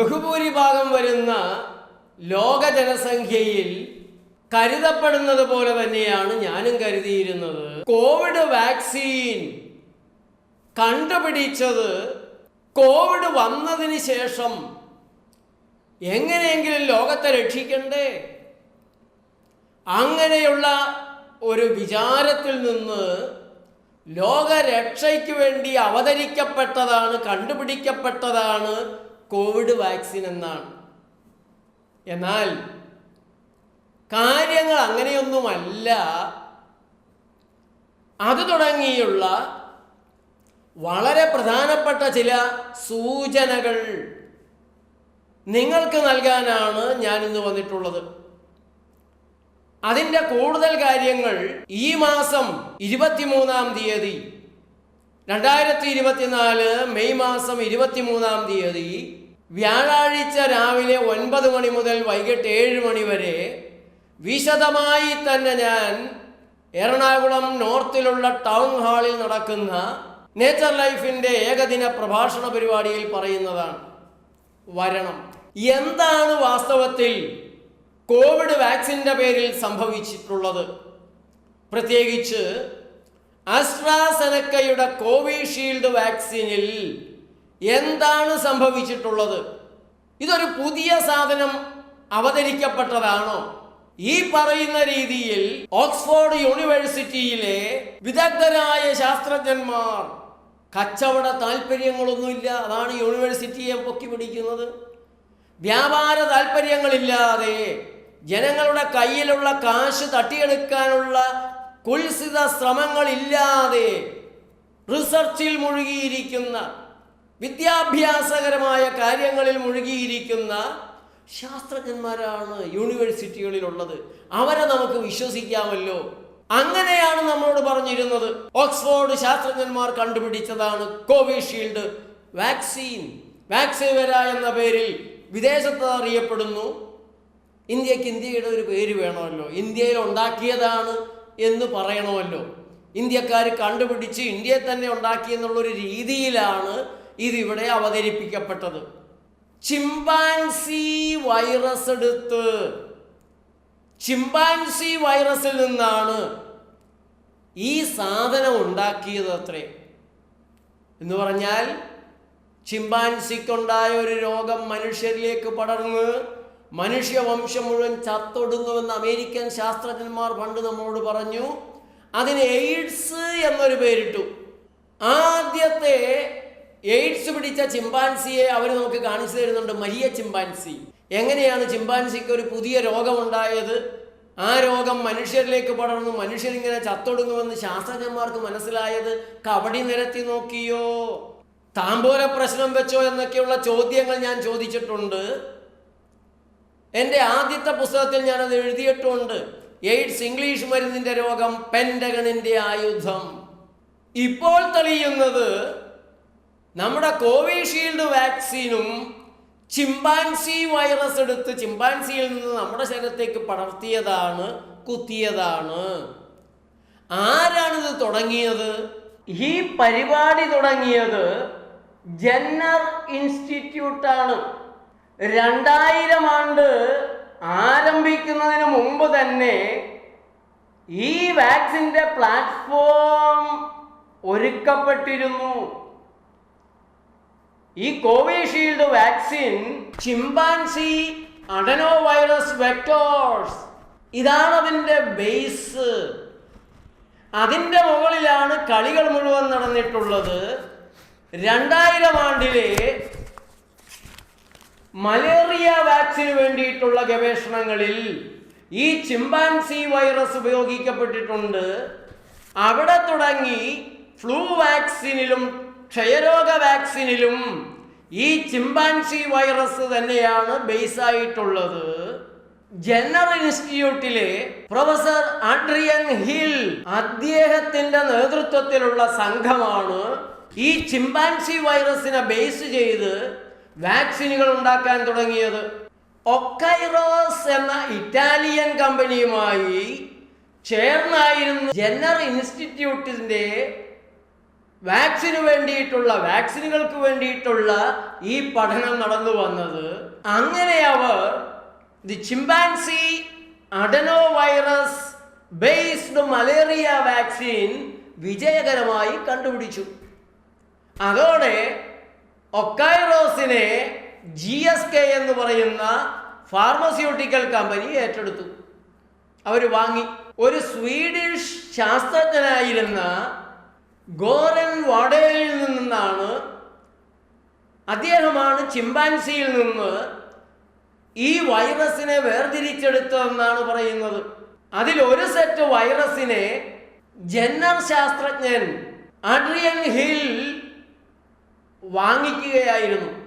ബഹുഭൂരിഭാഗം വരുന്ന ലോക ജനസംഖ്യയിൽ കരുതപ്പെടുന്നത് പോലെ തന്നെയാണ് ഞാനും കരുതിയിരുന്നത്. കോവിഡ് വാക്സിൻ കണ്ടുപിടിച്ചത് കോവിഡ് വന്നതിന് ശേഷം എങ്ങനെയെങ്കിലും ലോകത്തെ രക്ഷിക്കണ്ടേ? അങ്ങനെയുള്ള ഒരു വിചാരത്തിൽ നിന്ന് ലോകരക്ഷയ്ക്ക് വേണ്ടി അവതരിക്കപ്പെട്ടതാണ് കണ്ടുപിടിക്കപ്പെട്ടതാണ് കോവിഡ് വാക്സിൻ എന്നാണ്. എന്നാൽ കാര്യങ്ങൾ അങ്ങനെയൊന്നുമല്ല. അത് തുടങ്ങിയുള്ള വളരെ പ്രധാനപ്പെട്ട ചില സൂചനകൾ നിങ്ങൾക്ക് നൽകാനാണ് ഞാൻ ഇന്ന് വന്നിട്ടുള്ളത്. അതിന്റെ കൂടുതൽ കാര്യങ്ങൾ ഈ മാസം ഇരുപത്തിമൂന്നാം തീയതി രണ്ടായിരത്തി ഇരുപത്തിനാല് മെയ് മാസം ഇരുപത്തിമൂന്നാം തീയതി വ്യാഴാഴ്ച രാവിലെ ഒൻപത് മണി മുതൽ വൈകിട്ട് ഏഴ് മണി വരെ വിശദമായി തന്നെ ഞാൻ എറണാകുളം നോർത്തിലുള്ള ടൗൺ ഹാളിൽ നടക്കുന്ന നേച്ചർ ലൈഫിന്റെ ഏകദിന പ്രഭാഷണ പരിപാടിയിൽ പറയുന്നതാണ്. വരണം. എന്താണ് വാസ്തവത്തിൽ കോവിഡ് വാക്സിന്റെ പേരിൽ സംഭവിച്ചിട്ടുള്ളത്? പ്രത്യേകിച്ച് അസ്ട്രാസെനക്കയുടെ കോവിഷീൽഡ് വാക്സിനിൽ എന്താണ് സംഭവിച്ചിട്ടുള്ളത്? ഇതൊരു പുതിയ സാധനം അവതരിക്കപ്പെട്ടതാണോ? ഈ പറയുന്ന രീതിയിൽ ഓക്സ്ഫോർഡ് യൂണിവേഴ്സിറ്റിയിലെ വിദഗ്ധരായ ശാസ്ത്രജ്ഞന്മാർ കച്ചവട താല്പര്യങ്ങളൊന്നുമില്ല അതാണ് യൂണിവേഴ്സിറ്റിയെ പൊക്കി പിടിക്കുന്നത്. വ്യാപാര താല്പര്യങ്ങളില്ലാതെ ജനങ്ങളുടെ കയ്യിലുള്ള കാശ് തട്ടിയെടുക്കാനുള്ള കുൽസിത ശ്രമങ്ങളില്ലാതെ റിസർച്ചിൽ മുഴുകിയിരിക്കുന്ന വിദ്യാഭ്യാസകരമായ കാര്യങ്ങളിൽ മുഴുകിയിരിക്കുന്ന ശാസ്ത്രജ്ഞന്മാരാണ് യൂണിവേഴ്സിറ്റികളിലുള്ളത്. അവരെ നമുക്ക് വിശ്വസിക്കാമല്ലോ. അങ്ങനെയാണ് നമ്മളോട് പറഞ്ഞിരുന്നത്. ഓക്സ്ഫോർഡ് ശാസ്ത്രജ്ഞന്മാർ കണ്ടുപിടിച്ചതാണ് കോവിഷീൽഡ് വാക്സിൻ. വാക്സിവര എന്ന പേരിൽ വിദേശത്ത് അറിയപ്പെടുന്നു. ഇന്ത്യയ്ക്ക് ഇന്ത്യയുടെ ഒരു പേര് വേണമല്ലോ. ഇന്ത്യയിൽ ഉണ്ടാക്കിയതാണ് എന്ന് പറയണമല്ലോ. ഇന്ത്യക്കാർ കണ്ടുപിടിച്ച് ഇന്ത്യയെ തന്നെ ഉണ്ടാക്കി എന്നുള്ളൊരു രീതിയിലാണ് ഇതിവിടെ അവതരിപ്പിക്കപ്പെട്ടത്. ചിമ്പാൻസി വൈറസ് എടുത്ത്. ചിമ്പാൻസി വൈറസിൽ നിന്നാണ് ഈ സാധനം ഉണ്ടാക്കിയത് അത്രേ. എന്ന് പറഞ്ഞാൽ ചിമ്പാൻസിക്കുണ്ടായ ഒരു രോഗം മനുഷ്യരിലേക്ക് പടർന്ന് മനുഷ്യവംശം മുഴുവൻ ചത്തൊടുങ്ങുമെന്ന് അമേരിക്കൻ ശാസ്ത്രജ്ഞന്മാർ പണ്ട് നമ്മളോട് പറഞ്ഞു. അതിന് എയ്ഡ്സ് എന്നൊരു പേരിട്ടു. ആദ്യത്തെ എയ്ഡ്സ് പിടിച്ച ചിമ്പാൻസിയെ അവർ നമുക്ക് കാണിച്ചു തരുന്നുണ്ട് മരിയ ചിമ്പാൻസി. എങ്ങനെയാണ് ചിമ്പാൻസിക്ക് ഒരു പുതിയ രോഗമുണ്ടായത്? ആ രോഗം മനുഷ്യരിലേക്ക് പടർന്നു മനുഷ്യരിങ്ങനെ ചത്തൊടുങ്ങുമെന്ന് ശാസ്ത്രജ്ഞന്മാർക്ക് മനസ്സിലായത് കബഡി നിരത്തി നോക്കിയോ? താമ്പോല പ്രശ്നം വെച്ചോ എന്നൊക്കെയുള്ള ചോദ്യങ്ങൾ ഞാൻ ചോദിച്ചിട്ടുണ്ട്. എന്റെ ആദ്യത്തെ പുസ്തകത്തിൽ ഞാനത് എഴുതിയിട്ടുണ്ട്. എയ്ഡ്സ് ഇംഗ്ലീഷ് മരുന്നിന്റെ രോഗം പെൻഡഗണിന്റെ ആയുധം. ഇപ്പോൾ തെളിയുന്നത് നമ്മുടെ കോവിഷീൽഡ് വാക്സിനും ചിമ്പാൻസി വൈറസ് എടുത്ത് ചിമ്പാൻസിയിൽ നിന്ന് നമ്മുടെ ശരീരത്തേക്ക് പടർത്തിയതാണ് കുത്തിയതാണ്. ആരാണിത് തുടങ്ങിയത്? ഈ പരിപാടി തുടങ്ങിയത് ജന്നർ ഇൻസ്റ്റിറ്റ്യൂട്ടാണ്. രണ്ടായിരം ആണ്ട് ആരംഭിക്കുന്നതിന് മുമ്പ് തന്നെ ഈ വാക്സിന്റെ പ്ലാറ്റ്ഫോം ഒരുക്കപ്പെട്ടിരുന്നു. ഈ Covishield vaccine chimpanzee adeno virus vectors ഇതാണ് അതിന്റെ ബേസ്. അതിന്റെ മുകളിലാണ് കളികൾ മുഴുവൻ നടന്നിട്ടുള്ളത്. രണ്ടായിരം ആണ്ടിലെ മലേറിയ വാക്സിന് വേണ്ടിയിട്ടുള്ള ഗവേഷണങ്ങളിൽ ഈ ചിമ്പാൻസി വൈറസ് ഉപയോഗിക്കപ്പെട്ടിട്ടുണ്ട്. അവിടെ തുടങ്ങി ഫ്ലൂ വാക്സിനിലും ക്ഷയരോഗ വാക്സിനിലും ഈ ചിമ്പാൻസി വൈറസ് തന്നെയാണ് ബേസ് ആയിട്ടുള്ളത് ജനറൽ ഇൻസ്റ്റിറ്റ്യൂട്ടിലെ പ്രൊഫസർ ആഡ്രിയൻ ഹിൽ അദ്ദേഹത്തിന്റെ നേതൃത്വത്തിലുള്ള സംഘമാണ് ഈ ചിമ്പാൻസി വൈറസിനെ ബേസ് ചെയ്ത് വാക്സിനുകൾ ഉണ്ടാക്കാൻ തുടങ്ങിയത്. ഒക്കൈറോസ് എന്ന ഇറ്റാലിയൻ കമ്പനിയുമായി ചേർന്നായിരുന്നു ജനറൽ ഇൻസ്റ്റിറ്റ്യൂട്ടിന്റെ വാക്സിന് വേണ്ടിയിട്ടുള്ള വാക്സിനുകൾക്ക് വേണ്ടിയിട്ടുള്ള ഈ പഠനം നടന്നു വന്നത് അങ്ങനെ അവർ the chimpanzee adeno virus based malaria vaccine വിജയകരമായി കണ്ടുപിടിച്ചു. അതോടെ ഒക്കൈറോസിനെ ജി എസ് കെ എന്ന് പറയുന്ന ഫാർമസ്യൂട്ടിക്കൽ കമ്പനി ഏറ്റെടുത്തു. അവർ വാങ്ങി. ഒരു സ്വീഡിഷ് ശാസ്ത്രജ്ഞനായിരുന്ന ഗോരൻ വാടകയിൽ നിന്നാണ് അദ്ദേഹമാണ് ചിമ്പാൻസിയിൽ നിന്ന് ഈ വൈറസിനെ വേർതിരിച്ചെടുത്തതെന്നാണ് പറയുന്നത്. അതിൽ ഒരു സെറ്റ് വൈറസിനെ ജന്നർ ശാസ്ത്രജ്ഞൻ അഡ്രിയൻ ഹിൽ വാങ്ങിക്കുകയായിരുന്നു.